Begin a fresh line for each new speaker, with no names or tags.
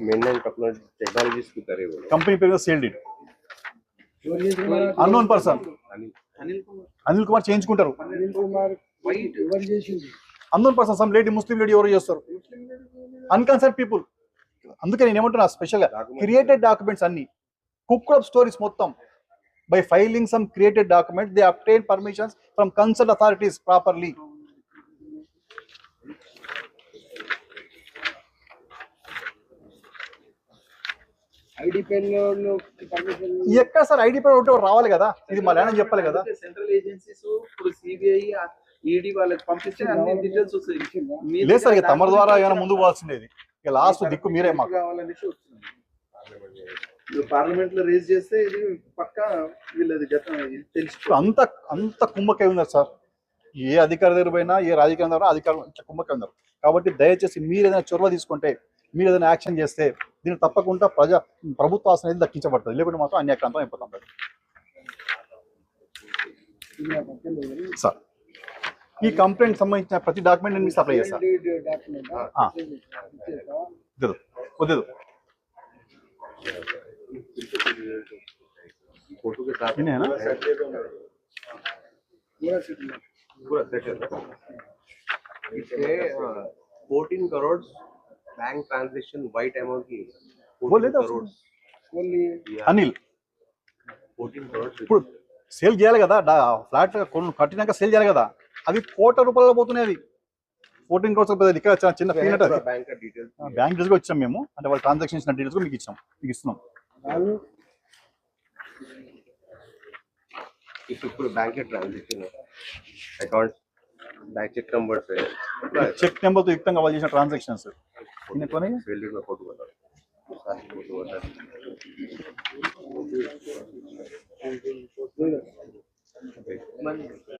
Maintain अपना technologies की करे वो लोग।
కంపెనీ పేరు sale deed unknown person
Anil
Anil Kumar
Anil Kumar చేయించుకుంటారు
అనిల్ కుమార్
వైట్
ఎవరు చేసింది
unknown person some lady Muslim lady ఎవరు చేస్తారు అన్కన్సర్న్ పీపుల్ అందుకే నేను ఏమంటున్నా స్పెషల్ గా క్రియేటెడ్ డాక్యుమెంట్స్ అన్ని కుక్డ్ అప్ స్టోరీస్ మొత్తం by filing some created document they obtain permissions from
consult authorities properly
ఎక్కడ సార్ ఐడి కార్డ్ ఒకటి రావాలి కదా? ఇది మా ల్యాండ్ చెప్పాలి కదా?
సెంట్రల్ ఏజెన్సీస్ ఇప్పుడు సిబిఐ ఈడీ వాళ్ళకి పంపిస్తే అన్ని డీటెయిల్స్ వస్తాయి.
లేదు సార్ ఇక తమరి ద్వారా ఏమైనా ముందుకు పోవాల్సిండేది ఇక లాస్ట్ దిక్కు మీరే మాకు.
కావాలనేసి వచ్చినాం పార్లమెంట్లో రేజ్ చేస్తే ఇది పక్క వీళ్ళది గతం తెలుసు
అంత అంత కుమ్మకై ఉన్నారు సార్. ఏ అధికారి దగ్గర పోయినా ఏ రాజకీయం దగ్గర అధికారులు ఇట్లా ఉన్నారు. కాబట్టి దయచేసి మీరు ఏదైనా చొరవ తీసుకుంటే మీరు ఏదైనా యాక్షన్ చేస్తే దీన్ని తప్పకుండా ప్రజా ప్రభుత్వ ఆస్తి అనేది దక్కించబడుతుంది లేకుంటే మాత్రం అన్యాక్రాంతం అయిపోతాం సార్ ఈ కంప్లైంట్ సంబంధించిన ప్రతి డాక్యుమెంట్ నేను మీకు సప్లై చేస్తాను
డాక్యుమెంట్
ఆ. వద్దు వద్దు
फोटो के साथ
इन्हें है ना?
पूरा सेट है इसके fourteen crore bank transaction white amount की
बोले तो
करोड़
ఓన్లీ
అనిల్
फोर्टीन करोड़
ఇప్పుడు సేల్ చేయాలి కదా డా- ఫ్లాట్ కొను కట్టినాక సేల్ చేయాలి కదా అవి కోట్ల రూపాయలు పోతున్నాయి అవి ఫోర్టీన్ క్రోర్స్ ఇక్కడ చిన్న- చిన్న పీనట్ అది
बैंक का डिटेल
బ్యాంక్ డీటెయిల్స్ కూడా ఇచ్చాం మేము అంటే వాళ్ళ ట్రాన్సాక్షన్ ఇచ్చిన డీటెయిల్స్ కూడా మీకు ఇచ్చాం మీకు ఇస్తున్నాం
వాళ్ళు
इसके पूरे बैंक के ट्रांजेक्शन है अकाउंट बैंक चेक नंबर से
చెక్ నెంబర్తో యుక్తంగా వాళ్ళు చేసిన ట్రాన్సాక్షన్స్
Tiene con ella?